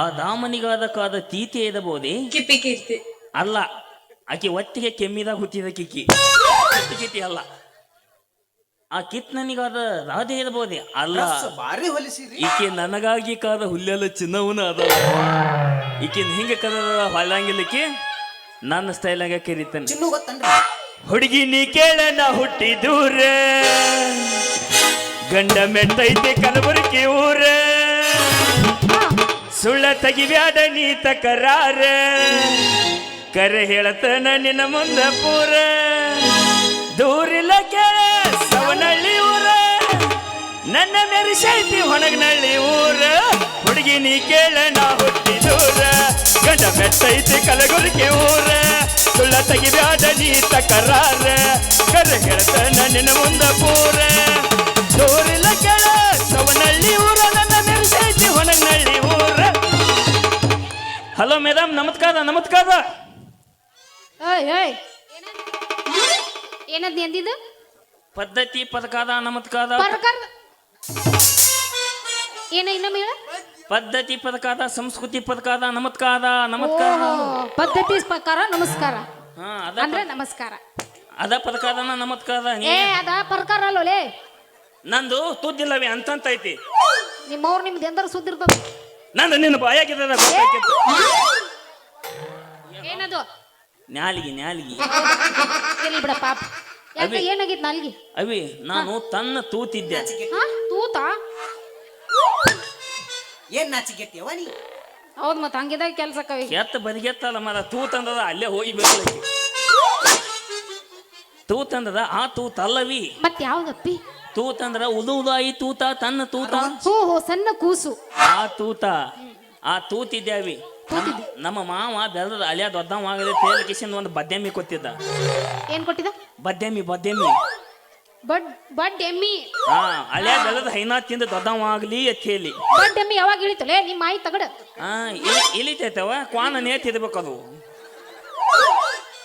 ಆ ದಾಮನಿಗಾದ ಕಾದ ತೀತಿ ಎದಬೋದೆ? ಕಿಪಿ ಕೀರ್ತಿ. ಅಲ್ಲ ಆಕೆ ಒತ್ತಿಗೆ ಕೆಮ್ಮಿದಾಗ ಹುಟ್ಟಿದ ಕಿಕ್ಕಿ ಕಿಕ್ಕಿ ಅಲ್ಲ. ಆ ಕಿತ್ನನಿಗಾದ ರಾಧೆ ಎದಬೋದೆ? ಅಲ್ಲ ಬಾರಿ ಹೊಲಿಸಿರಿ. ಈಕೆ ನನಗಾಗಿ ಕಾದ ಹುಲ್ಲೆಲ್ಲ ಚಿನ್ನವನ ಅದ ಈಕೆ ಹಿಂಗೆ ಕದ ಹೊಳ್ಳಂಗಿಲ್ಲಕ್ಕೆ ನನ್ನ ಸ್ಟೈಲಾಗ ಕರೀತಾನೆ. ಚಿನ್ನು ಗೊತ್ತನ್ರಿ. ಹುಡುಗಿ ನೀ ಕೇಳನ ಹುಟ್ಟಿದೂರೇ. ಗಂಡ ಮೆಟ್ಟೈತೆ ಕಲಬುರಗಿ ಊರ. ಸುಳ್ಳ ತೆಗಿಬ್ಯಾಡ ನೀ ತಕರಾರ ಕರೆ ಹೇಳತನ ನಿನ್ನ ಮುಂದ ಪೂರ. ದೂರಿಲ್ಲ ಕೇಳ ಸವನಳ್ಳಿ ಊರ. ನನ್ನ ಮೆರಿಸೈತಿ ಹೊಣಗನಳ್ಳಿ ಊರ. ಹುಡುಗಿ ನೀ ಕೇಳ ನಾ ಹುಟ್ಟಿ ದೂರ. ಗಂಡ ಮೆಟ್ಟೈತಿ ಕಲಗುರ್ಗಿ ಊರ. ಸುಳ್ಳ ತೆಗಿವ್ಯಾಡ ನೀ ತಕರಾರ ಕರೆ ಹೇಳತನ ನಿನ್ನ ಮುಂದ ಪೂರ. ದೂರಿಲ್ಲ ಕೇಳ ಸವನಳ್ಳಿ ಊರ. ನನ್ನ ಮೆರಿಸೈತಿ ಹೊಣಗನಳ್ಳಿ ಊರ. ಹಲೋ ಮೇಡಮ್ ನಮಸ್ಕಾರ ನಮಸ್ಕಾರ. ಏಯ್ ಏಯ್. ಏನದ್ ಎಂದಿದ್ದು ಪದ್ಧತಿ ಪದಕಾದ ನಮತ್ಕಾದ ಪ್ರಕಾರ ಏನ ಇನ್ನೊಮ್ಮೆ ಹೇಳ? ಪದ್ಧತಿ ಪದಕಾದ ಸಂಸ್ಕೃತಿ ಪದಕಾದ ನಮಸ್ಕಾರ ನಮತ್ಕಾರ ಪದ್ಧತಿ ಪ್ರಕಾರ ನಮಸ್ಕಾರ. ಹಾ ಅದ ಅಂದ್ರೆ ನಮಸ್ಕಾರ. ಅದ ಪದಕಾದನ ನಮತ್ಕಾದ ನೀ ಏ ಅದ ಪ್ರಕಾರ ಅಲ್ಲೋಲೆ ನಂದು ತುದ್ದಿಲ್ಲವೇ ಅಂತಂತ ಐತಿ ನಿಮ್ಮವ್ರು ನಿಮ್ದು ಎಂದ್ರೆ ಸುದ್ದಿ ನಂದು ನಿನ್ನ ಗೊತ್ತಾಕಿತ್ತು ಏನದು? ನ್ಯಾಲಿಗಿ ನ್ಯಾಲಿಗಿ. ಇರ್ಲಿ ಬಿಡ ಪಾಪ. ಯಾಕೆ. ಏನಾಗಿತ್ತು ನಾಲ್ಗಿ ಅವಿ ನಾನು ತನ್ನ ತೂತಿದ್ದೆ. ಹಾ? ತೂತ? ಏನ್ ನಾಚಿಗೆಟ್ಟಿಯವ ನೀ? ಹೌದ್ ಮತ್ತ ಹಂಗಿದಾಗ ಕೆಲ್ಸ ಕವಿ ಕೆತ್ತ ಬದಿಗೆತ್ತಲ್ಲ ಮರ ತೂತಂದದ ಅಲ್ಲೇ ಹೋಗಿ ತೂತಂದದ ಆ ತೂತ ಅಲ್ಲವಿ ಮತ್ ಯಾವ್ದಪ್ಪಿ? ತೂತಂದ್ರ ಉದು ಉದಾಯಿ ತೂತ ತನ್ನ ತೂತ. ಹೋ ಹೋ ಸಣ್ಣ ಕೂಸು. ಆ ತೂತ ಆ ತೂತಿದ್ದೇವಿ ನಮ್ಮ- ನಮ್ಮ ಮಾವ ಬೆಳೆದ ಅಳಿಯ ದೊಡ್ಡ ತೇಲ್ ಕಿಶನ್ ಒಂದು ಬದ್ದೆಮ್ಮಿ ಕೊತ್ತಿದ್ದ ಏನ್ ಕೊಟ್ಟಿದ ಬದ್ದೆಮ್ಮಿ ಬದ್ದೆಮ್ಮಿ ಬಡ್ ಬಡ್ ಎಮ್ಮಿ ಹಾ ಅಲಿಯ ಬೆಳೆದ ಹೈನಾ ತಿಂದು ದೊಡ್ಡವಾಗ್ಲಿ ಅಂತ ಹೇಳಿ. ಬಡ್ ಎಮ್ಮಿ ಯಾವಾಗ ಇಳಿತಲೆ? ನಿಮ್ಮ ಮಾಯಿ ತಗಡ. ಹಾ ಇಳಿತೈತವ? ಕ್ವಾನ ನೇತಿರ್ಬೇಕದು ಅದು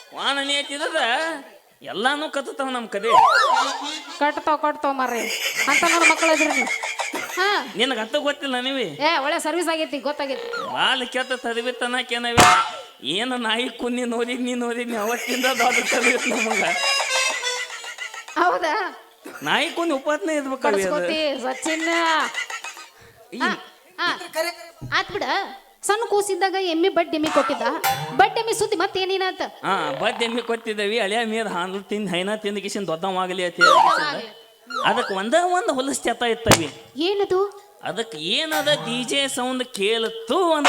ಕ್ವಾನ ನೇತಿರದ ಎಲ್ಲಾನು ಕತ್ತತಾವ ನಮ್ಮ ಕದೆ. ಕಟ್ತಾವ್ ಕಟ್ತಾವ್ ಮಾರ್ರಿ. ಅಂತ ನನ್ನ ಮಕ್ಕಳು ಇದ್ರಿ ನೀವು ಹಾ. ನಿನಗೆ ಅತ್ತ ಗೊತ್ತಿಲ್ಲ ನೀವಿ ಏ ಒಳ್ಳೆ ಸರ್ವಿಸ್ ಆಗೈತಿ ಗೊತ್ತಾಗೈತಿ. ಬಾಲ್ ಕೆತ್ತ ತದವಿ ತನಕೇನವಿ ಏನು ನಾಯಿ ಕುನ್ನಿ ನೋದಿದ್ ನೀ ನೋಡಿ ನೀ ಅವತ್ತಿಂದ ದೊಡ್ಡ ತದವಿ ನಮಗ. ಹೌದಾ? ನಾಯಿ ಕುನ್ನಿ ಉಪಾತ್ನೆ ಕಡ್ಸ್ಕೋತಿ ಸಚಿನ್. ಆತ್ ಬಿಡ. ಸಣ್ಣ ಕೂಸಿದ್ದಾಗ ಎಮ್ಮಿ ಬಡ್ ಎಮ್ಮಿ ಕೊಟ್ಟಿದ್ದ. ಬಡ್ ಎಮ್ಮಿ ಸುದ್ದಿ ಮತ್ತೇನೇನಾತ ಹಾ ಬದ್ ಎಮ್ಮಿ ಕೊತ್ತಿದ್ದೇವಿ ಹಳೆಯ ಮೀದ ಹಾಲು ತಿಂದು ಹೈನ ತಿಂದ ಕಿಶನ್ ದೊಡ್ಡವಾಗಲಿ ಅಂತ ಅದಕ್ಕೆ ಒಂದ ಒಂದು ಹೊಲಸ್ ಚತ ಇತ್ತವಿ. ಏನದು? ಅದಕ್ಕೆ ಏನದ ಡಿ ಜೆ ಸೌಂಡ್ ಕೇಳತ್ತು ಅಂದ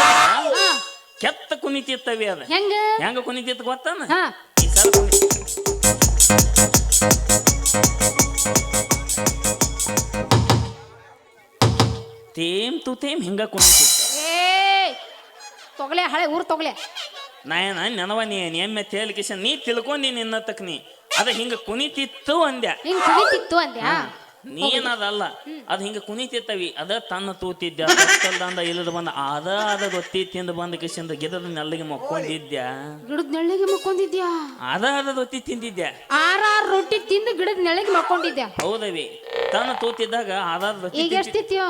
ಕೆತ್ತ ಕುಣಿತಿತ್ತವಿ ಅದ. ಹೆಂಗ? ಹೆಂಗ ಕುಣಿತಿತ್ತು ಗೊತ್ತಾನ? ಹಾ. ಈ ಸಲ ಕುಣಿ- ತೇಮ್ ತು ತೇಮ್ ಹಿಂಗ ಕುಣಿತಿತ್ತು. ಏ ತೊಗಲೆ ಹಳೆ ಊರು ತೊಗಲೆ ನಾ ಏನ ನೆನವ ನೀ ಎಮ್ಮೆ ತೇಲ್ ಕಿಶನ್ ನೀ ತಿಳ್ಕೊಂಡಿ ನಿನ್ನ ತಕ್ ನೀ. ಅದ ಹಿಂಗ ಕುಣಿತಿತ್ತು ಅಂದ್ಯ? ಹಿಂಗ ಕುಣಿತಿತ್ತು ಅಂದ್ಯಾ? ನೀನದಲ್ಲ. ಅದ್ ಹಿಂಗ ಕುಣಿತಿತ್ತವಿ. ಅದ ತನ್ನ ತೂತಿದ್ಯ? ಇಲ್ಲದ ಬಂದ. ಅದ ಅದ ಗೊತ್ತಿ ತಿಂದು ಬಂದ ಕಿಶಂದ ಗಿಡದ ನೆಲ್ಲಿಗೆ ಮಕ್ಕೊಂಡಿದ್ಯ? ಗಿಡದ ನೆಳ್ಳಿಗೆ ಮಕ್ಕೊಂಡಿದ್ಯಾ? ಅದ ಅದ ಗೊತ್ತಿ ತಿಂದಿದ್ಯ? ಆರ್ ರೊಟ್ಟಿ ತಿಂದು ಗಿಡದ ನೆಳ್ಳಿಗೆ ಮಕ್ಕೊಂಡಿದ್ಯಾ? ಹೌದವಿ. ತನ್ನ ತೂತಿದ್ದಾಗ ರೊಟ್ಟಿ ಈಗ ಎಷ್ಟಿತ್ಯೋ?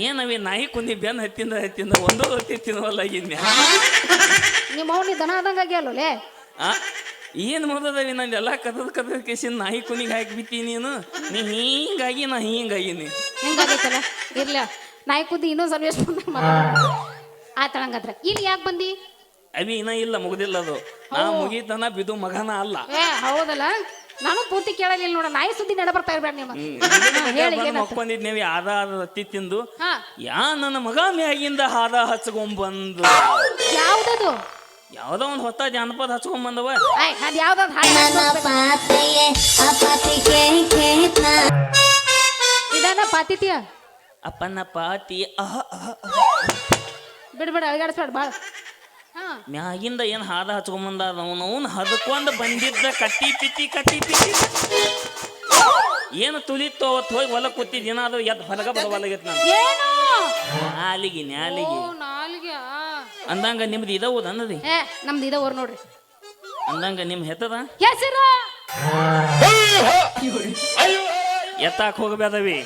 ಏನವಿ ನಾಯಿ ಕುಂದಿ ಬೆನ್ ಹತ್ತಿಂದ ಹತ್ತಿಂದ ಒಂದು ರೊಟ್ಟಿ ತಿನ್ನುವಲ್ಲ ಇನ್ಯ ನಿಮ್ಮ ಅವ್ನಿ ದನ ಆದಂಗ ಆಗ್ಯಾಲೋಲೆ ಆ? ಏನ್ ಮಾಡೋದವಿ ನಾನು ಎಲ್ಲ ಕದದ ಕದದ ಕೇಸಿನ ನಾಯಿ ಕುನಿಗೆ ಹಾಕಿ ಬಿತ್ತಿ ನೀನು? ನೀ ಹಿಂಗಾಗಿ ನಾ ಹಿಂಗಾಗಿನಿ. ಹಿಂಗಾಗೈತಲ್ಲ? ಇರ್ಲ. ನಾಯಿ ಕುದ್ದಿ ಇನ್ನೊಂದ್ ಆಯ್ತು ಆತಳಂಗಾದ್ರ. ಇಲ್ಲಿ ಯಾಕೆ ಬಂದಿ? ಅವಿ ಇನ್ನ ಇಲ್ಲ ಮುಗ್ದಿಲ್ಲ ಅದು. ನಾ ಮುಗಿತನ ಬಿದು ಮಗನ ಅಲ್ಲ. ಏ ಹೌದಲ್ಲ? ನಾನು ಪೂರ್ತಿ ಕೇಳಲಿಲ್ಲ ನೋಡ ನಾಯಿ ಸುದ್ದಿ ನಡ ಬರ್ತಾ ಇರ್ಬೇಡ ನಿಮ್ಮ ಹೇಳಿ ಏನಂತ ಮಕ್ಕೊಂಡಿದ್ನೇವಿ ಆದ ಆದ ರೊಟ್ಟಿ ತಿಂದು? ಹಾ. ಯಾ ನನ್ನ ಮಗ ಮ್ಯಾಗಿಂದ ಹಾದ ಹಚ್ಕೊಂಬಂದು. ಯಾವ್ದದು? ಯಾವ್ದೋ ಒಂದು ಹೊತ್ತ ಜಾನಪದ ಹಚ್ಕೊಂಬಂದವ. ಆಯ್ ಅದ್ ಯಾವ್ದದ್ ಹಾಡು ಇದನ್ನ ಪಾತಿತ್ಯ ಅಪ್ಪನ ಪಾತಿ ಅಹ ಅಹ ಅಹ. ಬಿಡ್ಬೇಡ ಅಳಗಾಡಿಸ್ಬೇಡ ಬಾಳ. ಮ್ಯಾಗಿಂದ ಏನ್ ಹಾದ ಹಚ್ಕೊಂಬಂದ ಅವನು ಅವನು ಹದ್ಕೊಂಡ್ ಬಂದಿದ್ದ ಕಟ್ಟಿ ಪಿಟ್ಟಿ ಕಟ್ಟಿ ಪಿಟ್ಟಿ. ಏನು ತುಲಿತ್ತು ಅವತ್ತು ಹೋಗಿ ಹೊಲ ಕೂತಿದ್ ಏನಾದ್ರು ಎದ್ ಹೊಲಗ ಬರವಲ್ಲಾಗೈತೆ ನಾನು ಏನು? ನಾಲಿಗೆ ನಾಲಿಗೆ. ಓ ನಾಲ್ಗೆ ಅಂದಂಗ ನಿಮ್ದು ಇದವು ಅನ್ನದಿ? ಏ ನಮ್ದು ಇದ ಊರ್ ನೋಡ್ರಿ. ಅಂದಂಗ ನಿಮ್ ಹೆತ್ತದ ಹೆಸರು? ಎತ್ತಾಕ್ ಹೋಗ್ಬೇದವಿ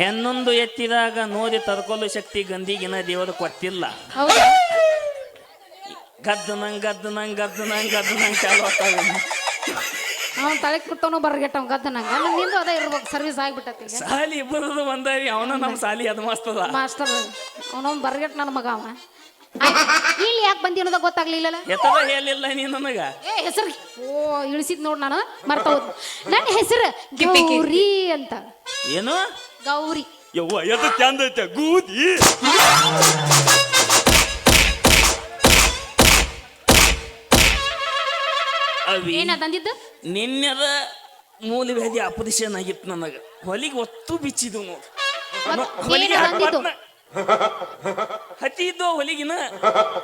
ಹೆಣ್ಣೊಂದು ಎತ್ತಿದಾಗ ನೋಡಿ ತಡ್ಕೊಳ್ಳೋ ಶಕ್ತಿ ಗಂಧಿಗಿನ ದೇವರು ಕೊಟ್ಟಿಲ್ಲ. ಹೌದಾ? ಗದ್ದು ನಂಗೆ ಗದ್ದು ನಂಗೆ ಗದ್ದು ನಂಗೆ ಗದ್ದು ನಂಗೆ ಚಾಲು ಆಗ್ತಾವೆ ಅವ್ನು ತಲೆ ಕುಟ್ಟವನು ಬರ್ಗೆಟ್ಟವ್ ಗದ್ದ ನಂಗೆ. ನಿಂದು ಅದ ಇರ್ಬೇಕು ಸರ್ವಿಸ್ ಆಗ್ಬಿಟ್ಟತಿ ಸಾಲಿ ಇಬ್ಬರದು ಒಂದಾರಿ ಅವನ ನಮ್ಮ ಸಾಲಿ ಅದು ಮಸ್ತದ. ಮಾಸ್ಟರ್ ಅವನೊಂದು ಬರ್ಗೆಟ್ ನನ್ನ ಮಗ ಅವ. ಇಲ್ಲಿ ಯಾಕೆ ಬಂದಿ ಅನ್ನೋದ ಗೊತ್ತಾಗ್ಲಿಲ್ಲಲ್ಲ? ಎತ್ತದ ಹೇಳಿಲ್ಲ ನೀ ನನಗ? ಏ ಹೆಸರು ಓ ಇಳಿಸಿದ್ ನೋಡ್ ನಾನು ಮರ್ತ ಹೋದ್. ನನ್ನ ಹೆಸರು ಗೌರಿ ಅಂತ. ಏನು? ಗೌರಿ. ಯವ್ವ ಎದು ಚಂದ ಐತೆ ಗೂದಿ. ಅವಿ. ಏನದ ಅಂದಿದ್ದು ನಿನ್ನೆದ ಮೂಲವ್ಯಾಧಿ ಆಪರೇಷನ್ ಆಗಿತ್ತು ನನಗೆ. ಹೊಲಿಗೆ ಒತ್ತು ಬಿಚ್ಚಿದು ನೋಡು. ಹೊಲಿಗೆ. ಹತ್ತಿ ಇದ್ದು ಹೊಲಿಗಿನ.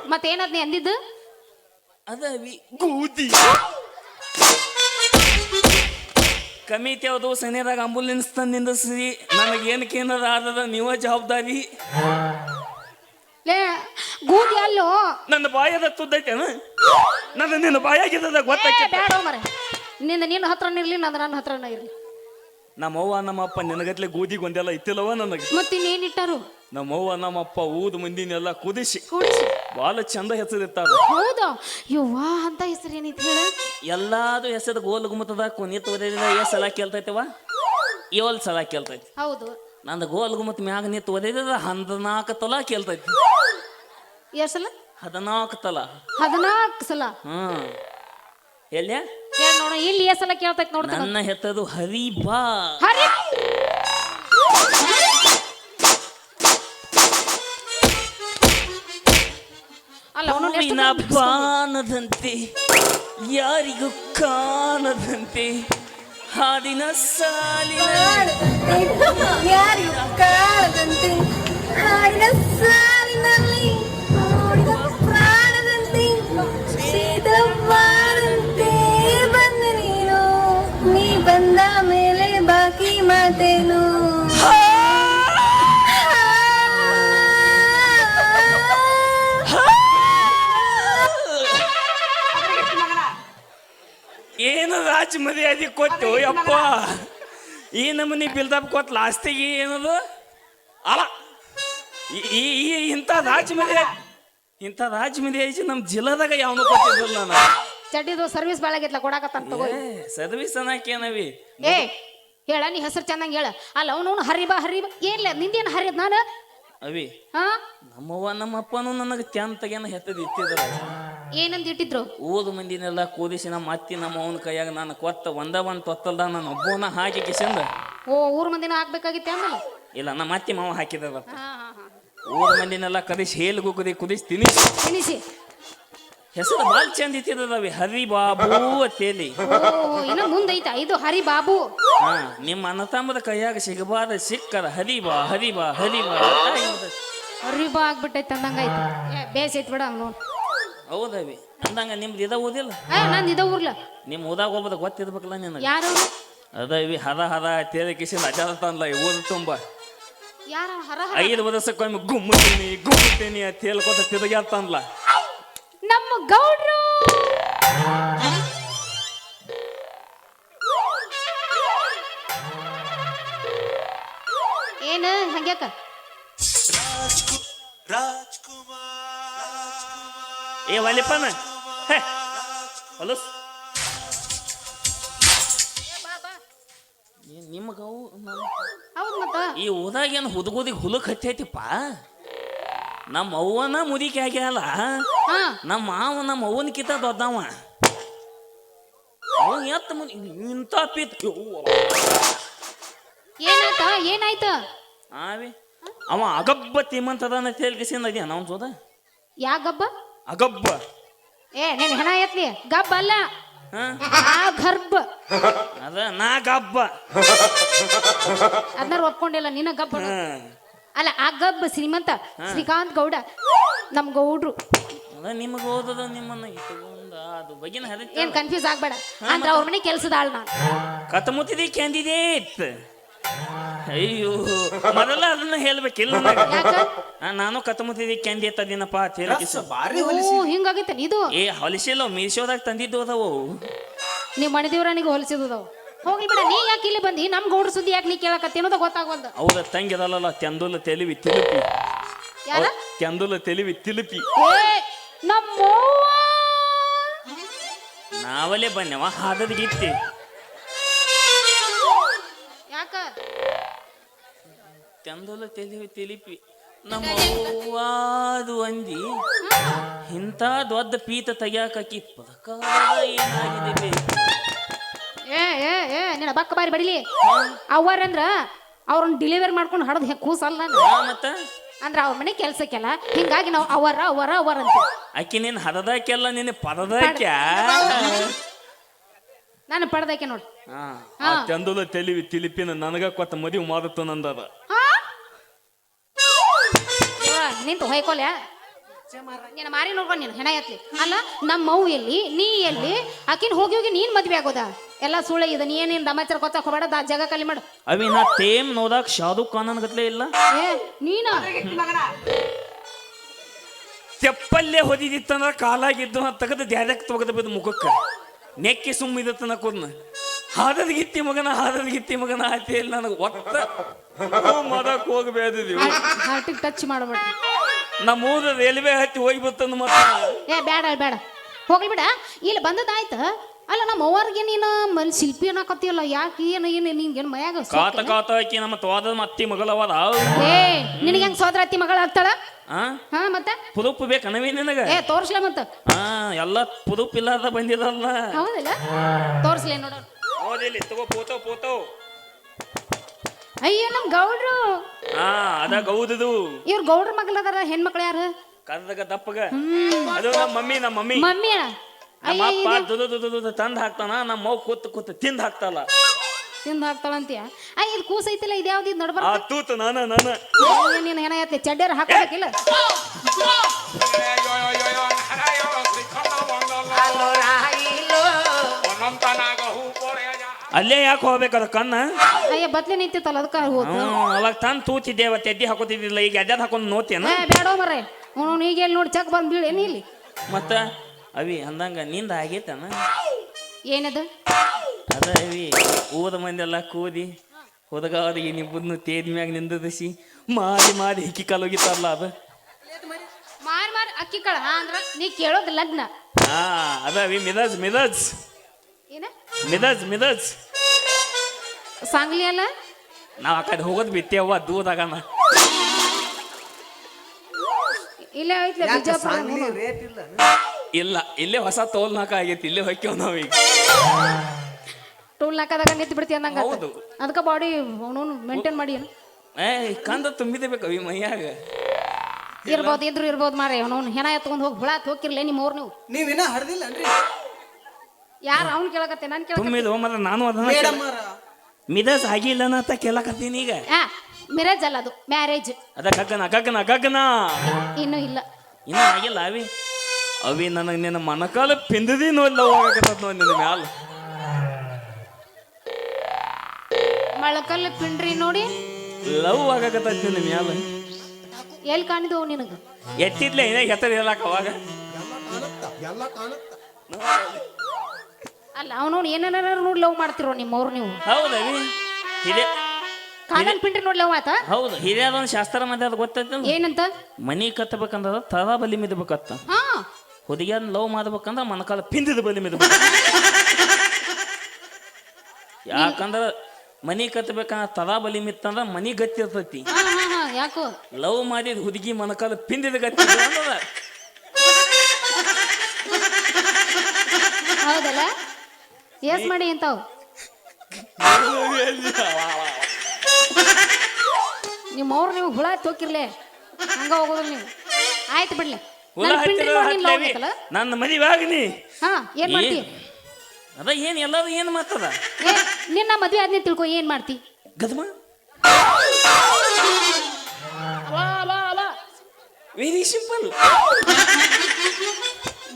ಮತ್ತೇನದ್ ನೀ ಅಂದಿದ್ದು? ಅದ ಅವಿ ಗೂದಿ. ಕಮ್ಮಿ ಯಾವುದು ಸನಿಯಾದಾಗ ಆಂಬುಲೆನ್ಸ್ ತಂದಿಂದ ನಿಂದಿಸ್ರಿ. ನನಗೇನಕ್ಕೇನದ ಆದದ ನೀವ ಜವಾಬ್ದಾರಿ. ಲೇ ಗೂದಿ ಅಲ್ಲೋ. ನನ್ನ ಬಾಯದ ತುದ್ದೈತೇನ ನನ್ನ ನಿನ್ನ ಬಾಯಾಗಿದ್ದದ ಏ ಗೊತ್ತಾಕಿ ಬೇಡ ಮರೆ. ನಿನ್ನ ನಿನ್ನ ಹತ್ರ ಇರ್ಲಿ ನಂದು ನನ್ನ ಹತ್ರನೇ ಇರ್ಲಿ. ನಮ್ಮವ್ವ ನಮ್ಮಪ್ಪ ನಿನಗತ್ಲೆ ಗೋಧಿ ಒಂದೆಲ್ಲ ಇತ್ತಿಲ್ಲವ ನನಗೆ? ಮತ್ತೆ ಇನ್ನೇನಿಟ್ಟಾರು ನಮ್ಮವ್ವ ನಮ್ಮಪ್ಪ ಊದ್ ಮಂದಿನೆಲ್ಲ ಕುದಿಸಿ. ಕೂಡಿಸಿ ಭಾಳ ಚಂದ ಹೆಸರಿರ್ತಾರ ಹೌದಾ. ಯವ್ವಾ ಅಂತ ಹೆಸರು ಏನೈತಿ ಹೇಳ? ಎಲ್ಲಾದು ಹೆಸರು ಗೋಲ್ ಗುಮ್ಮತದ ಕೊನೆ ತೋರಿದ ಎಷ್ಟ್ ಸಲ ಕೇಳ್ತೈತವ ಏಳು ಸಲ ಕೇಳ್ತೈತಿ. ಹೌದು. ನಂದು ಗೋಲ್ ಗುಮ್ಮತ್ ಮ್ಯಾಗ ನಿಂತು ಒದೆದ ಹದಿನಾಲ್ಕು ತಲ ಕೇಳ್ತೈತಿ. ಎಷ್ಟು ಸಲ? ಹದಿನಾಲ್ಕು ತಲ. ಹದಿನಾಲ್ಕು ಸಲ? ಹ್ಮ್. ಹೇಳಿ ನೋಡ ಇಲ್ಲಿ ಎಷ್ಟು ಸಲ ಕೇಳ್ತೈತಿ ನೋಡಿ ನನ್ನ ಹೆತ್ತದು ಹರಿ ಬಾ. ಹರಿ! ಅಲ್ಲ ಅವನು ಬಾನದಂತೆ ಯಾರಿಗೂ ಕಾಣದಂತೆ. ಹಾದಿನ ಸಾಲಿನ ಯಾರಿಗೂ ಕಾಣದಂತೆ ಹಾಡಿನ ಸಾಲಿನಲ್ಲಿ ರಾಜ ಮರ್ಯಾದೆ ಕೊಟ್ಟು ಯಪ್ಪ. ಈ ನಮೂನಿ ಬಿಲ್ದಪ್ಪ ಕೊಟ್ಟು ಲಾಸ್ಟಿಗೆ ಏನದು? ಅಲ್ಲ ಈ- ಈ ಈ- ಇಂಥ ರಾಜ ಮರ್ಯಾದೆ ಇಂಥ ರಾಜ ಮರ್ಯಾದೆ ನಮ್ಮ ಜಿಲ್ಲಾದಾಗ ಯಾವನು ಕೊಟ್ಟಿದ್ದಿಲ್ಲ ನಾನು. ಚಡ್ಡಿದು ಸರ್ವಿಸ್ ಬಾಳ ಕೊಡಾಕತ್ತಾನ ತಗೋ. ಏ, ಸರ್ವಿಸ್ ಅನ್ನಕೇನವಿ ಏ ಹೇಳ ನೀ ಹೆಸರು ಚೆನ್ನಾಗಿ ಹೇಳ. ಅಲ್ಲ ಅವನು ಹರಿಬಾ ಹರಿಬಾ ಏನ್ಲ ನಿಂದೇನು ಹರಿದ್ ನಾನು? ಅವಿ ಹಾ? ನಮ್ಮವ್ವ ನಮ್ಮಪ್ಪನೂ ನನಗೆ ಚಂತಗೇನ ಹೆತ್ತದ ಇತ್ತಿದ್ರ. ಏನಂತ ಇಟ್ಟಿದ್ರು ಓದು ಮಂದಿನೆಲ್ಲ ಕೂದಿಸಿ ನಮ್ಮ ಅತ್ತಿ ನಮ್ಮ ಅವನ ಕೈಯಾಗ ನಾನು ಕೊತ್ತ ಒಂದ ಒಂದ್ ತೊತ್ತಲ್ದ ನಾನು ಒಬ್ಬನ ಹಾಕಿ ಕಿಸಿಂದ. ಓ ಊರ್ ಮಂದಿನ ಹಾಕ್ಬೇಕಾಗಿತ್ತೆ ಅಂದ್ರೆ ಇಲ್ಲ ನಮ್ಮ ಅತ್ತಿ ಮಾವ ಹಾಕಿದ ಹಾ ಹಾ ಹಾ. ಊರ ಮಂದಿನೆಲ್ಲ ಕದಿಸಿ ಹೇಲ್ಗೂ ಕುದಿ ಕುದಿಸಿ ತಿನಿಸಿ ತಿನಿಸಿ ಹೆಸರು ಬಾಲ್ ಚಂದ ಇತ್ತಿದವಿ ಹರಿ ಬಾಬು ಅಂತೇಳಿ. ಓ ಇನ್ನ ಮುಂದೈತ ಇದು ಹರಿ ಬಾಬು ಹಾ ನಿಮ್ಮ ಅಣ್ಣತಮ್ಮದ ಕೈಯಾಗ ಸಿಗಬಾರ ಸಿಕ್ಕರ ಹರಿ ಬಾ ಹರಿ ಬಾ ಹರಿ ಬಾ ಆಗ್ಬಿಟ್ಟೈತೆ ಅಂದಂಗಾಯ್ತು. ಏ ಬೇಸೈತ್ ಬಿಡ ಅವ್ನು. ಹೌದವಿ. ಅಂದಂಗ ನಿಮ್ದು ಇದ ಓದಿಲ್ಲ? ನಾನು ನಂದು ಇದ ಊರ್ಲ. ನಿಮ್ಮ ಓದಾಗ ಹೋಗ್ಬೋದ ಗೊತ್ತಿರ್ಬೇಕಲ್ಲ ನಿನಗೆ? ಯಾರು ಅದವಿ ಹದ ಹದ ತೇರೆ ಕಿಸಿಂದ ಅಡ್ಡಾಡ್ತಾನಲ್ಲ ಈ ಊರು ತುಂಬ. ಯಾರ ಹರ ಹರ? ಐದು ವರ್ಷಕ್ಕೊಮ್ಮೆ ಗುಮ್ಮತೀನಿ ಗುಮ್ಮತೀನಿ ಅಂತ ಹೇಳ್ಕೊತ ತಿರುಗಾಡ್ತಾನಲ್ಲ ನಮ್ಮ ಗೌಡ್ರು! ಏನ ಹಂಗ್ಯಾಕ? ಏ ವಲಿಪನ ಹೇ. ಹೊಲಸ್. ಏ, ನಿಮ್ಗೆ ಅವು ನಮ್ಮ- ಹೌದ್ ಮತ್ತ. ಈ ಊದಾಗ ಏನು ಹುದುಗುದಿಗೆ ಹುಲಕ್ ಹತ್ತೈತಿಪ್ಪ ನಮ್ಮ ಅವ್ವನ ಮುದಿಕೆ ಆಗ್ಯಾಲ ಹಾ. ನಮ್ಮ ಮಾವ ನಮ್ಮ ಅವ್ವನ ಕಿತ ದೊಡ್ಡವ. ಅವ ಎತ್ತ ಮುನ್ ಇಂಥ ಪಿತ್ ಏನಾಯ್ತ? ಏನಾಯ್ತ? ಆವಿ. ಅವ ಅಗಬ್ಬ ತಿಮ್ಮಂತದನ್ನ ತೇಲ್ಕಿಸಿಂದ ಅದೇ ನಾವು ಸೋದ? ಯಾ ಗಬ್ಬ? ಅಗಬ್ಬ. ಏ ನೀನ್ ಹೆಣ ಎತ್ಲಿ? ಗಬ್ಬ ಅಲ್ಲ. ಹಾ? ಆ ಗರ್ಭ. ಅದ ನಾ ಗಬ್ಬ. ಅದನ್ನ ಒಪ್ಕೊಂಡಿಲ್ಲ ನಿನ್ನ ಗಬ್ಬ ಅನ್ನೋದು. ಅಲ್ಲ ಆ ಗಬ್ಬ ಶ್ರೀಮಂತ ಶ್ರೀಕಾಂತ್ ಗೌಡ ನಮ್ ಗೌಡ್ರು. ಅದ ನಿಮಗೆ ಓದದ ನಿಮ್ಮನ್ನ ಅದು ಬಗಿನ ಹರಿತ ಏನ್ ಕನ್ಫ್ಯೂಸ್ ಆಗ್ಬೇಡ. ಅಂದ್ರ ಅವ್ರ ಮನೆ ಕೆಲ್ಸದ ಆಳ್ ನಾನು. ಕತಮುತ್ತಿದಿ ಕ್ಯಾಂಡಿಡೇಟ್ ಅಯ್ಯೋ ಮೊದಲ ಅದನ್ನ ಹೇಳ್ಬೇಕಿಲ್ಲ. ಯಾಕ? ನಾನು ಕತ್ತಮುತ್ತಿದ್ದೆ ಕೆಂಡಿ ಅಂತ ಹೇಳಕಿಸ ಬಾರಿ ಓ ಹೊಲಿಸಿ ಹಿಂಗಾಗೈತೆ ಇದು ಏ ಹೊಲಿಸಿಲ್ಲ ಮೀಶೋದಾಗ ತಂದಿದ್ದು ಅದಾವು ನೀವ್ ಮಣಿದೇವ್ರನಿಗೆ ಹೊಲಿಸಿದವು ಹೋಗ್ಲಿ ಬಿಡ ನೀ ಯಾಕೆ ಇಲ್ಲಿ ಬಂದಿ? ನಮ್ ಗೌಡ್ರ ಸುದ್ದಿ ಯಾಕೆ ನೀ ಕೇಳಕತ್ತಿ ಅನ್ನೋದು ಗೊತ್ತಾಗವಲ್ದು. ಹೌದ ತಂಗಿದಲ್ಲ ತೆಂದುಲ ತೆಲಿವಿ ತಿಲುಪಿ. ಯಾರ? ತೆಂದುಲ ತೆಲಿವಿ ತಿಲುಪಿ. ಏ ನಮ್ಮವ್ವ! ನಾವಲ್ಲೇ ಬನ್ಯವ ಹಾದದ ಗೀತಿ ತೆಂದುಲ ತೆಲಿವಿ ತಿಲಿಪಿ. ನಮ್ಮವ್ವಾದು ಅಂದಿ ಇಂಥ ದೊಡ್ಡ ಪೀತ ತೆಗಿಯಾಕಿ ಪದಕ ಏನಾಗಿದೆ ಬೇಕು ಏ ಏ ಏ ನಿನ್ನ ಬಕ್ಕ ಬಾರಿ ಬಡಿಲಿ. ಅವ್ವಾರ ಅಂದ್ರ ಅವ್ರನ್ನ ಡೆಲಿವರಿ ಮಾಡ್ಕೊಂಡು ಹಡದ್ ಕೂಸಲ್ಲ ಹಾ, ಮತ್ತ? ಅಂದ್ರ ಅವ್ರ ಮನೆ ಕೆಲ್ಸಕ್ಕೆಲ್ಲ ಹಿಂಗಾಗಿ ನಾವು ಅವರ ಅವರ ಅವರ ಅಂತ. ಅಕ್ಕಿ ನೀನ್ ಹದದಾಕೆಲ್ಲ ನಿನ್ನ ಪದದಾಕ್ಯಾ? ನಾನು ಪಡ್ದಕ್ಕೆ ನೋಡಿ. ಹಾ. ಆ ಚಂದದ ತೆಲಿವಿ ತಿಲಿಪಿನ ನನಗ ಕೊತ್ತ ಮದುವೆ ಮಾಡುತ್ತ ನಂದದ. ನಿಂತು ಹೊಯ್ಕೊಲ್ಯಾ ನೀನು ಮಾರಿ ನೋಡ್ಕೊಂಡು ನೀನು ಹೆಣ ಎತ್ಲಿ. ಅಲ್ಲ ನಮ್ಮ ಮೌ ಎಲ್ಲಿ ನೀ ಎಲ್ಲಿ ಆಕಿನ ಹೋಗಿ ಹೋಗಿ ನೀನ್ ಮದ್ವೆ ಆಗೋದ. ಎಲ್ಲ ಸುಳ್ಳ ಇದೆ ನೀ ಏನೇನ್ ದಮಾಚಾರ ಕೊತ್ತ ಹೋಗಬೇಡ ದಾ ಜಾಗ ಖಾಲಿ ಮಾಡು. ಅವಿ ನಾ ತೇಮ್ ನೋದಾಕ್ ಶಾದು ಖಾನ್ ಗತ್ಲೆ ಇಲ್ಲ. ಏ ನೀನ? ತೆಪ್ಪಲ್ಲೇ ಹೊದಿದಿತ್ತಂದ್ರ ಕಾಲಾಗಿದ್ದು ತೆಗೆದು ದ್ಯಾದಕ್ ತೊಗದ ಬಿದ್ದು ಮುಖಕ್ಕ. ನೆಕ್ಕಿ ಸುಮ್ಮಿದತ್ತನ ಕೂದ್ನ ಹಾದದ ಗಿತ್ತಿ ಮಗನ ಹಾದದ ಗಿತ್ತಿ ಮಗನ ಆತಿ ಇಲ್ಲ ನನಗೆ ಒತ್ತ ಮದಕ್ ಹೋಗ್ಬೇದಿದೀವಿ ಹಾರ್ಟಿಗೆ ಟಚ್ ಮಾಡಬೇಡ ನಮ್ಮ ಊರ ರೈಲ್ವೆ ಹತ್ತಿ ಹೋಗಿ ಬರ್ತಂದು ಮತ್ತೆ ಏ ಬೇಡ ಬೇಡ. ಹೋಗ್ಲಿ ಬಿಡ. ಇಲ್ಲಿ ಬಂದದಾಯ್ತ ಅಲ್ಲ ನಮ್ಮ ಅವ್ರಿಗೆ ನೀನು ಮಲ್ ಶಿಲ್ಪಿ ಅನ್ನಕತ್ತಿಯಲ್ಲ ಯಾಕೆ ಏನು ಏನು ನಿನ್ಗೇನು ಮಯಾಗ ಕಾತ ಕಾತ ಹಾಕಿ ನಮ್ಮ ತೋದ ಅತ್ತಿ ಮಗಳವದ ಏ ನಿನಗೆ ಹೆಂಗ್ ಸೋದರತ್ತಿ ಮಗಳ ಆಗ್ತಾಳ? ಆ? ಹಾ ಮತ್ತೆ? ಪುದುಪ್ ಬೇಕನವೇ ನಿನಗ? ಏ ತೋರ್ಸ್ಲ ಮತ್ತ. ಹಾ ಎಲ್ಲ ಪುದುಪ್ ಇಲ್ಲದ ಬಂದಿದಲ್ಲ ಹೌದಿಲ್ಲ? ತೋರ್ಸ್ಲೇ ನೋಡ. ಹೌದಿಲ್ಲಿ ತಗೋ ಪೋತೋ ಪೋತೋ. ಅಯ್ಯೋ ನಮ್ ಗೌಡ್ರು. ಹಾ ಅದ ಗೌದದು ಇವ್ರ ಗೌಡ್ರ ಮಗಳದಾರ ಹೆಣ್ಮಕ್ಳು ಯಾರು? ಕರ್ದಗ ದಪ್ಪಗ. ಅದು ನಮ್ಮ ಮಮ್ಮಿ ನಮ್ಮ ಮಮ್ಮಿ. ಮಮ್ಮಿ ನಮ್ಮ ಅಪ್ಪ ದುದು ದುದು ದುದು ತಂದ್ ಹಾಕ್ತಾನ ನಮ್ಮ ಮಗು ಕೂತ್ ಕೂತ್ ತಿಂದ್ ಹಾಕ್ತಲ್ಲ ತಿಂದ್ ಹಾಕ್ತಾಳಂತೀಯ? ಅಯ್ಯ ಇದು ಕೂಸ ಐತಿಲ್ಲ ಇದು ಯಾವ್ದು ಇದು ಆ ತೂತು ನಾನ ನಾನ. ನೀನು ಏನ ಐತಿ ಚಡ್ಡೇರ್ ಹಾಕೋಬೇಕಿಲ್ಲ ಅಲ್ಲೇ ಯಾಕೆ ಹೋಗ್ಬೇಕದ ಕಣ್ಣ? ಅಯ್ಯ ಬತ್ಲೆ ನಿಂತಿತ್ತಲ್ಲ ಅದಕ್ಕೆ ಹ್ಮ್, ಅವಾಗ ತೂತಿದ್ದೆ ತೂತಿದ್ದೇವ ತೆದ್ದಿ ಹಾಕೋತಿದ್ದಿಲ್ಲ ಈಗ ಎದ್ದ ಹಾಕೊಂಡು ನೋತೇನ? ಬೇಡೋ ಅವನು ಈಗ ಎಲ್ಲಿ ನೋಡಿ ಚಕ್ ಬಂದು ಬೀಳೇನಿ ಇಲ್ಲಿ? ಮತ್ತ ಅವಿ ಅಂದಂಗ ನಿಂದ ಆಗೈತನ? ಏನದು? ಅದ ಅವಿ ಊದ ಮಂದೆಲ್ಲ ಕೂದಿ ಹುದಗಾರಿಗೆ ನಿಬ್ಬನ್ನು ತೇದ ಮ್ಯಾಗ ನಿಂದದಿಸಿ ಮಾರಿ ಮಾರಿ ಹಿಕ್ಕಿ ಕಲೋಗಿತಾರಲ್ಲ ಅದು. ಮಾರಿ ಮಾರಿ ಅಕ್ಕಿ ಕಳ ಅಂದ್ರ ನೀ ಕೇಳೋದು ಲಗ್ನ. ಹಾ ಅದ ಅವಿ ಮಿದಜ್ ಮಿದಜ್ ಮಿದಜ್ ಮಿದಜ್. ಸಾಂಗ್ಲಿ ಅಲ್ಲ ನಾವ್ ಆ ಹೋಗೋದು ಹೋಗೋದ್ ಬಿತ್ತೇವ ದೂದಾಗಣ ಇಲ್ಲೇ ಐತ್ಲೆ ಬಿಜಾಪುರ ಸಾಂಗ್ಲಿ ರೇಟ್ ಇಲ್ಲ? ಇಲ್ಲ ಇಲ್ಲೇ ಹೊಸ ತೋಲ್ ನಾಕ ಆಗೈತಿ ಇಲ್ಲೇ ಹೊಕ್ಕೇವ್ ನಾವೀಗ ಟೋಲ್ ನಾಕದಾಗ ನಿಂತು ಬಿಡ್ತೀಯ ಅಂದಂಗ ಹೌದು. ಅದಕ್ಕೆ ಬಾಡಿ ಅವನು ಮೇಂಟೈನ್ ಮಾಡಿ ಏನು? ಏ ಕಂದ ತುಂಬಿದೆ ಬೇಕು ಅವಿ ಮೈಯಾಗ. ಇರ್ಬೋದು ಇದ್ರು ಇರ್ಬೋದು ಮಾರೆ ಅವನು ಹೆಣ ಎತ್ಕೊಂಡು ಹೋಗಿ ಹುಳ ಹೋಗಿರ್ಲೇ ನಿಮ್ಮ ಊರ್ ನೀವು. ನೀವಿನ್ನ ಹಡ್ದಿಲ್ಲನ್ರಿ ಯಾರು ಅವ್ನು ಕೇಳಕತ್ತೆ ನಾನು ಕೇಳಕತ್ತೆ? ತುಂಬಿದು ಮರ ನಾನು ಅದನ್ನ ಮೇಡಮ್ ಮಿದಜ್ ಆಗಿಲ್ಲ ಅಂತ ಕೇಳಕತ್ತೀನಿ ಈಗ. ಆ ಮಿರೇಜ್ ಅಲ್ಲ ಅದು ಮ್ಯಾರೇಜ್. ಅದ ಗಗನ ಗಗನ ಗಗನ. ಇನ್ನೂ ಇಲ್ಲ. ಇನ್ನು ಆಗಿಲ್ಲ ಅವಿ? ಅವಿ ನನಗೆ ನಿನ್ನ ಮನಕಾಲ ಪಿಂದದಿ ಲವ್ ಹೋಗಕತ್ತದ ನೋಡಿ ನಿನ್ನ ಮ್ಯಾಲ. ಮಳಕಲ್ಲ ಪಿಂಡ್ರಿ ನೋಡಿ. ಲವ್ ಆಗಕತ್ತದ ನಿನ್ನ ಮ್ಯಾಲ. ಎಲ್ಲಿ ಕಾಣಿದವು ನಿನಗೆ? ಎತ್ತಿದ್ಲೆ ಏನೇ ಎತ್ತದ ಹೇಳಕ್ ಅವಾಗ. ಅಲ್ಲ ಅವನು ಏನಾರು ನೋಡಿ ಲವ್ ಮಾಡ್ತಿರೋ ನಿಮ್ಮವ್ರು ನೀವು? ಹೌದವಿ ಹಿರಿಯ ಕಾಣಲ್ ಪಿಂಡ್ರಿ ನೋಡಿ ಲವ್ ಆತ? ಹೌದು ಹಿರಿಯದೊಂದು ಶಾಸ್ತ್ರ ಮತ್ತೆ ಅದು ಗೊತ್ತೈತೆ ಏನಂತ? ಮನಿ ಕತ್ತಬೇಕಂದ್ರ ತದ ಬಲಿ ಮಿದ್ಬೇಕತ್ತ ಹಾ. ಹುಡುಗಿಯನ್ ಲವ್ ಮಾಡ್ಬೇಕಂದ್ರ ಮನಕಾಲ ಪಿಂದಿದ ಬಲಿ ಮಿದ್ಬೇಕು ಯಾಕಂದ್ರ ಮನಿ ಕತ್ತಬೇಕಂದ್ರ ತದ ಬಲಿ ಮಿತ್ತಂದ್ರ ಮನಿ ಗತ್ತಿ ಇರ್ತೈತಿ. ಯಾಕೋ? ಲವ್ ಮಾಡಿದ ಹುಡುಗಿ ಮನಕಾಲ ಪಿಂದಿದ ಗತಿ ಎಸ್ ಮಾಡಿ ಇಂತಾವ್ ನಿಮ್ಮ ಅವ್ರು ನೀವು ಹುಳ ತೋಕಿರ್ಲೆ ಹಂಗ ಹೋಗೋದು ನೀವು. ಆಯ್ತು ಬಿಡ್ಲಿ. ಹುಳ ನನ್ ಪಿಂಡ್ರಿ ನೋಡಿ ನಿನ್ love ಹತ್ಲೇವಿ. ನನ್ನ ಮದುವೆ ಆಗನಿ ಹಾ ಏನ್ ಮಾಡ್ತಿ? ಅದ ಏನ್ ಎಲ್ಲಾರು ಏನ್ ಮಾತದ? ಏ ನಿನ್ನ ಮದ್ವೆ ಆದ್ನೇ ತಿಳ್ಕೊ ಏನ್ ಮಾಡ್ತಿ? ಗದಮ. ವೆರಿ ಸಿಂಪಲ್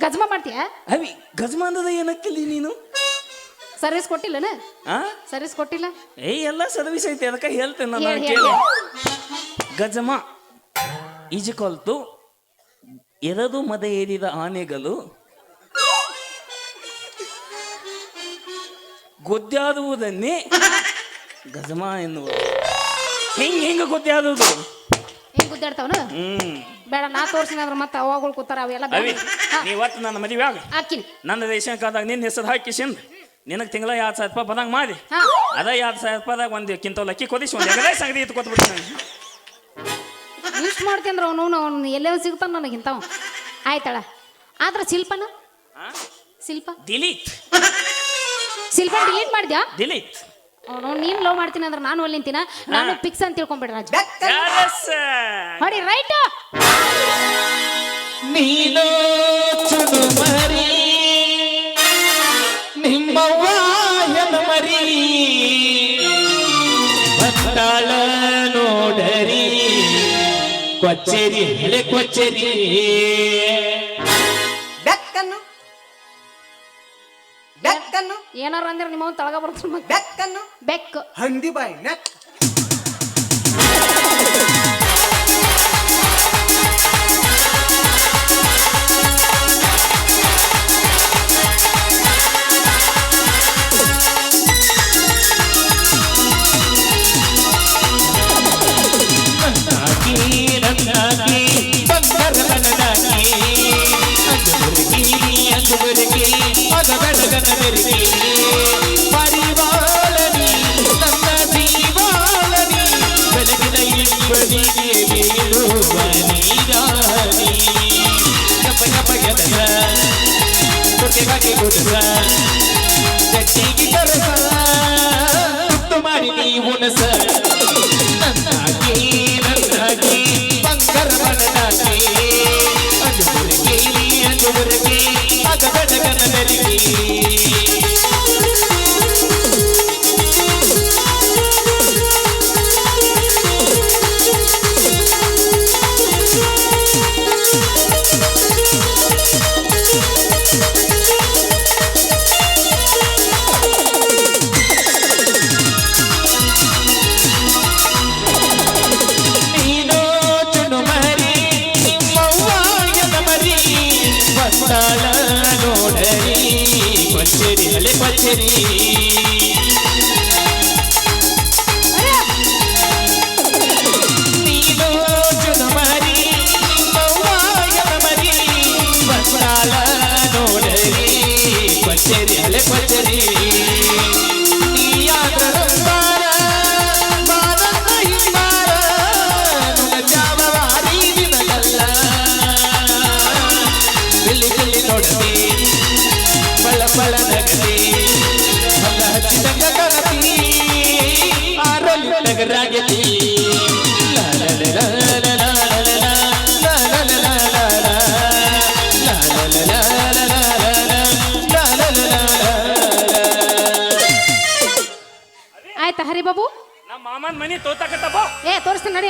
ಗಜ್ಮ ಮಾಡ್ತೀಯ? ಅವಿ ಗಜಮ ಅಂದದ ಏನಕ್ಕಿಲ್ಲ ನೀನು? ಸರ್ವಿಸ್ ಕೊಟ್ಟಿಲ್ಲನ? ಆ? ಸರ್ವಿಸ್ ಕೊಟ್ಟಿಲ್ಲ? ಏ ಎಲ್ಲ ಸರ್ವಿಸ್ ಐತಿ ಅದಕ್ಕೆ ಹೇಳ್ತೇನೆ ನಾನು ಹೇಳ್, ಕೇಳಿ. ಗಜಮ ಈಜುಕೊಲ್ತು ಎರದು ಮದ ಏರಿದ ಆನೆಗಳು ಗೊದ್ದಾದುವುದನ್ನೇ ಗಜಮ ಎನ್ನುವುದು ಹಿಂಗ ಹಿಂಗ ಗೊತ್ತಾದುದು ಹೆಂಗ್ ಗುದ್ದಾಡ್ತಾವನ? ಹ್ಮ್. ಬೇಡ ನಾ ತೋರ್ಸಿನ ಅಂದ್ರೆ ಮತ್ತೆ ಅವಾಗಳು ಕೂತಾರ ಅವೆಲ್ಲ. ಅವಿ ನೀವತ್ತು ನನ್ನ ಮದುವೆ ಆಗ. ಹಾಕಿನಿ ನನ್ನ ದೇಶ ಕಾದಾಗ ನಿನ್ನ ಹೆಸರು ಹಾಕಿಸಿಂದ ನಿನಗೆ ತಿಂಗಳ ಎರಡು ಸಾವಿರ ರೂಪಾಯಿ ಬಂದಂಗೆ ಮಾಡಿ. ಅದೇ ಅದ ಎರಡು ಸಾವಿರ ರೂಪಾಯಿದಾಗ ಒಂದು ಕಿಂತ ಲಕ್ಕಿ ಕೊದಿಸಿ ಒಂದು ಎಗರೇ ಸಂಗತಿ ಇತ್ತು ಕೊತ್ಬಿಡ್ತೀನಿ ನನಗೆ ಇಷ್ಟು ಮಾಡ್ತೀನಿ ಅವನು ಅವನು ಅವ್ನು ಎಲ್ಲೇ ಸಿಗ್ತಾನ ನನಗೆ ಇಂಥವ್. ಆಯ್ತಳ. ಆದ್ರೆ ಶಿಲ್ಪನ? ಶಿಲ್ಪ? ಡಿಲೀಟ್ ಶಿಲ್ಪ ಡಿಲೀಟ್ ಮಾಡಿದ್ಯಾ? ಡಿಲೀಟ್ ಅವನು ನೀನು ಲವ್ ಮಾಡ್ತೀನಿ ಅಂದ್ರೆ ನಾನು ಅಲ್ಲಿ ನಿಂತಿನ ನಾನು ಪಿಕ್ಸ್ ಅಂತ ತಿಳ್ಕೊಂಬಿಡ್ರಿ ರಾಜ. ಹೊಡಿ ರೈಟ್. ನೀನು ಚುಡುಮರಿ ಕೊಚ್ಚೇರಿ ಹಳೆ ಕೊಚ್ಚೇರಿ ಬೆಕ್ಕನ್ನು. ಬೆಕ್ಕನ್ನು. ಏನಾರ ಅಂದ್ರೆ ನಿಮ್ಮ ತಳಗ ಮತ್ತೆ. ಬೆಕ್ಕನ್ನು. ಬೆಕ್ಕು. ಹಂದಿ ಬಾಯಿ ನೆಕ್. ಬಗೆ ಗುಣಸ ಜಟ್ಟಿಗೆ ಕರಸ ಮುತ್ತು ಮಾಡಿ ನೀ ಉಣಸ ನನ್ನಾಗಿ ನನ್ನಾಗಿ ಬಂಕರ ಮನನಾಗಿ ಅಡುವರಿಗೆ तेरी ಮಾಮನ್ ಮನಿ ತೋತಾಕತ್ತ ಏ ತೋರಿಸ್ತೀನಿ ನಡಿ